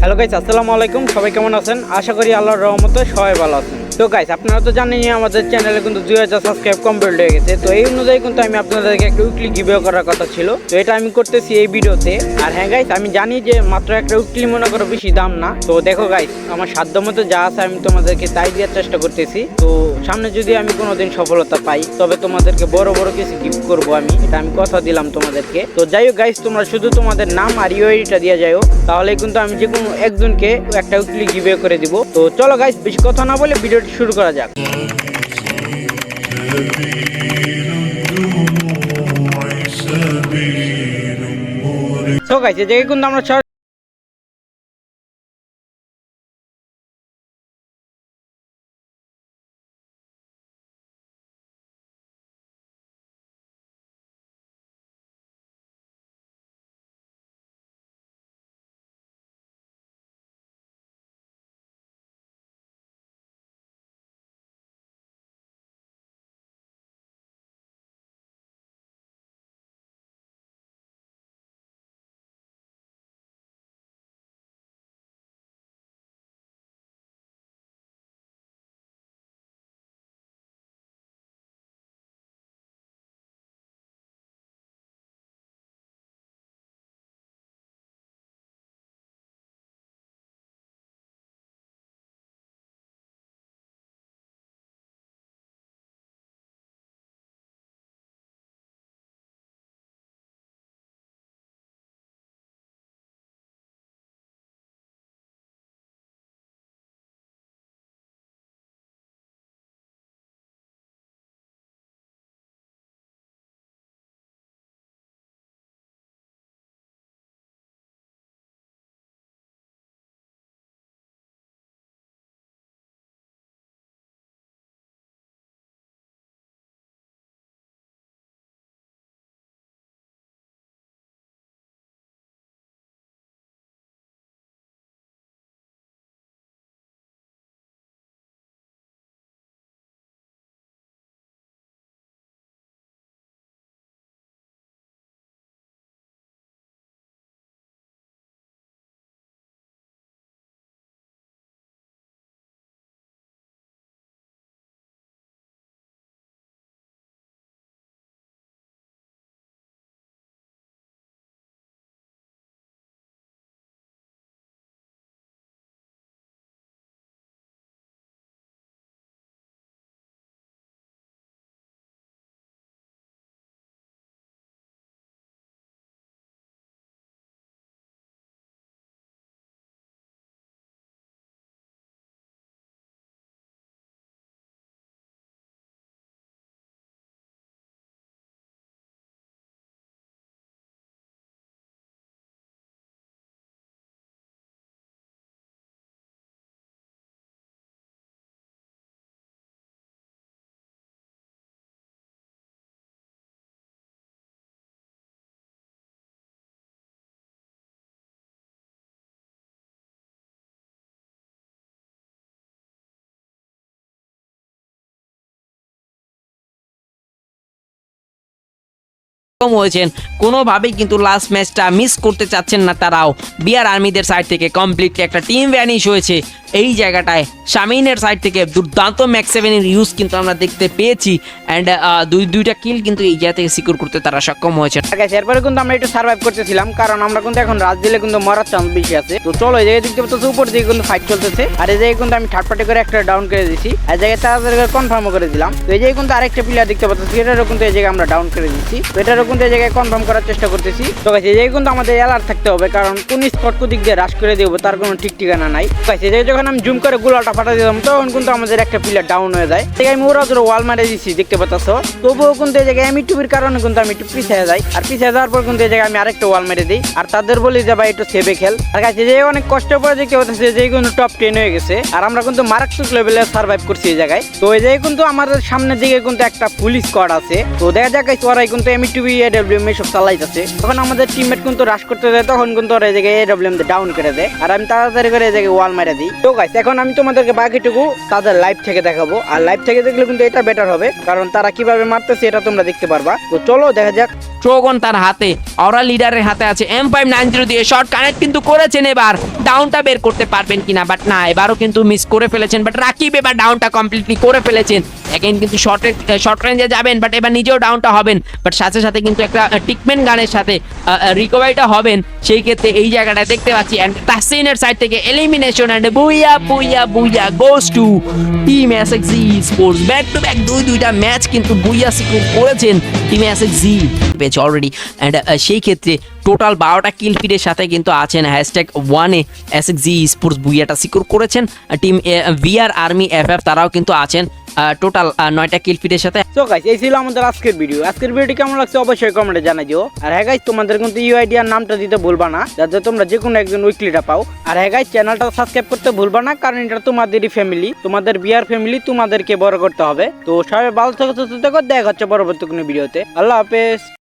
Hello guys আসসালামু আলাইকুম। সবাই কেমন আছেন? আশা করি আল্লাহর রহমতে সবাই ভালো আছেন। তো গাইস আপনারা তো জানেনই আমাদের চ্যানেলে কিন্তু দুই হাজার সাবস্ক্রাইব কমপ্লিট হয়ে গেছে। তো এই অনুযায়ী কিন্তু আমি আপনাদেরকে একটা উইকলি গিভে করার কথা ছিল। তো এটা আমি করতেছি এই ভিডিওতে। আর হ্যাঁ গাইস আমি জানি যে মাত্র একটা উইকলি মনে করো বেশি দাম না। তো দেখো গাইস আমার সাধ্য মতো যা আছে আমি তোমাদেরকে তাই দেওয়ার চেষ্টা করতেছি। তো সামনে যদি আমি কোনোদিন সফলতা পাই, তবে তোমাদেরকে বড় বড় কিছু গিফট করব আমি। এটা আমি কথা দিলাম তোমাদেরকে। তো যাই হোক গাইস তোমরা শুধু তোমাদের নাম আর ইউআইডিটা দিয়ে যাও তাহলে কিন্তু আমি যে কোনো একজনকে একটা উইকলি গিভে করে দিব। তো চলো গাইস বেশি কথা না বলে ভিডিওটি শুরু করা যাক। এই জায়গায় কিন্তু আমরা সক্ষম হয়েছেন। কোনোভাবেই কিন্তু লাস্ট ম্যাচটা মিস করতে চাচ্ছেন না তারাও। বিআর আর্মিদের সাইড থেকে কমপ্লিটলি একটা টিম ভ্যানিশ হয়েছে। এই জায়গাটায় শামিনের সাইড থেকে দুর্দান্ত ম্যাক্স সেভেনের ইউজ কিন্তু আমরা দেখতে পেয়েছি। অ্যান্ড দুই, দুইটা কিল কিন্তু এই জায়গা থেকে সিকিউর করতে তারা সক্ষম হয়েছে এরপরে কিন্তু আমরা একটু সার্ভাইভ করতেছিলাম। কারণ আমরা কিন্তু এখন রাত দিলে কিন্তু মরার চান্স বেশি আছে। তো চলো, এই জায়গায় দেখতে পাচ্ছ উপর দিকে কিন্তু ফাইট চলতেছে। আর এই জায়গায় কিন্তু আমি থার্ড পার্টি করে একটা ডাউন করে দিয়েছি। এই জায়গায় তাড়াতাড়ি কনফার্ম করে দিলাম। তো এই জায়গায় কিন্তু আরেকটা প্লেয়ার দেখতে পাচ্ছি এটারও কিন্তু এই জায়গায় আমরা ডাউন করে দিচ্ছি এটারও এই জায়গায় কনফার্ম করার চেষ্টা করতেছি। তো গাইস এই জায়গায় কিন্তু আমাদের অ্যালার্ট থাকতে হবে, কারণ কোন স্পট দিক দিয়ে রাশ করে দেবো, তার কোনো ঠিক ঠিকানা নাই। গাইস এই জায়গায় যখন আমি জুম করে গোলাটা ফাটা দিলাম, তখন কিন্তু আমাদের একটা প্লেয়ার ডাউন হয়ে যায়। এই জায়গায় আমি ওরা ধরো ওয়াল মারে দিচ্ছি দেখতে পাচ্ছ? তবুও কিন্তু এই জায়গায় আমি টুপির কারণে কিন্তু আমি একটু পিছিয়ে যাই। আর পিছিয়ে যাওয়ার পর কিন্তু এই জায়গায় আমি আরেকটা ওয়াল মেরে দিই। আর তাদের বলি যে, ভাই, একটু সেভে খেল। আর কাছে যে অনেক কষ্ট যে কেউ হতেছে যে কিন্তু টপ টেন হয়ে গেছে। আর আমরা কিন্তু মারাত্মক লেভেলে সার্ভাইভ করছি এই জায়গায়। তো এই জায়গায় কিন্তু আমাদের সামনের দিকে কিন্তু একটা পুলিশ স্কোয়াড আছে। তো দেখা যাক ওরাই কিন্তু এমি টুবি এডব্লিউএম এসব চালাইতেছে। তখন আমাদের টিমমেট কিন্তু রাশ করতে দেয় তখন কিন্তু ওরা এই জায়গায় এডব্লিউএম ডাউন করে দেয়। আর আমি তাড়াতাড়ি করে এই জায়গায় ওয়াল মেরে দিই। তো গাইস এখন আমি তোমাদেরকে বাকিটুকু তাদের লাইভ থেকে দেখাবো। আর লাইভ থেকে দেখলে কিন্তু এটা বেটার হবে, কারণ তারা কীভাবে মারতেছে এটা তোমরা দেখতে পারবা। তো চলো, দেখা যাক। ট্রোগন তার হাতে অরা লিডারের হাতে আছে এম ফাইভ নাইন জিরো দিয়ে শর্ট কানেক্ট কিন্তু করেছেন এবার। ডাউনটা বের করতে পারবেন কিনা বাট না, এবারও কিন্তু মিস করে ফেলেছেন বাট রাকিব এবার ডাউনটা কমপ্লিটলি করে ফেলেছেন। এগেন কিন্তু শর্ট শর্ট রেঞ্জে যাবেন বাট এবার নিজেও ডাউনটা হবেন বাট সাথে সাথে কিন্তু একটা টিকমেন্ট গানের সাথে রিকভারিটা হবেন। সেই ক্ষেত্রে এই জায়গাটা দেখতে পাচ্ছি অ্যান্ড তাহসিনের সাইড থেকে elimination and booyah booyah booyah goes to team SXI sports back to back দুই, দুইটা ম্যাচ কিন্তু বুইয়া সিকিউর করেছেন টিম এসএক্সি পেয়েছে অলরেডি অ্যান্ড সেই ক্ষেত্রে টোটাল বারোটা কিল ফিডের সাথে কিন্তু আছেন হ্যাশট্যাগ ওয়ানে এসএক্সি স্পোর্টস বুইয়াটা সিকিউর করেছেন। Team VR army F F তারাও কিন্তু আছেন টোটাল নয়টা কিল ফিডের সাথে। তো গাইস এই ছিল আমাদের আজকের ভিডিও আজকের ভিডিওটি কেমন লাগছে অবশ্যই কমেন্টে জানাই দিও। আর হ্যাঁ গাইস তোমাদের কিন্তু ইউআইডি আর নামটা দিতে ভুলবা না যাতে তোমরা যে কোনো একজন উইকলিটা পাও। আর হ্যাঁ গাইস চ্যানেলটা সাবস্ক্রাইব করতে ভুলবা না, কারণ এটা তোমাদেরই ফ্যামিলি তোমাদের বিয়ার ফ্যামিলি তোমাদেরকে বড় করতে হবে। তো সবাই ভালো থেকো, সুস্থ থেকো, দেখা হচ্ছে পরবর্তী কোনো ভিডিওতে আল্লাহ হাফেজ।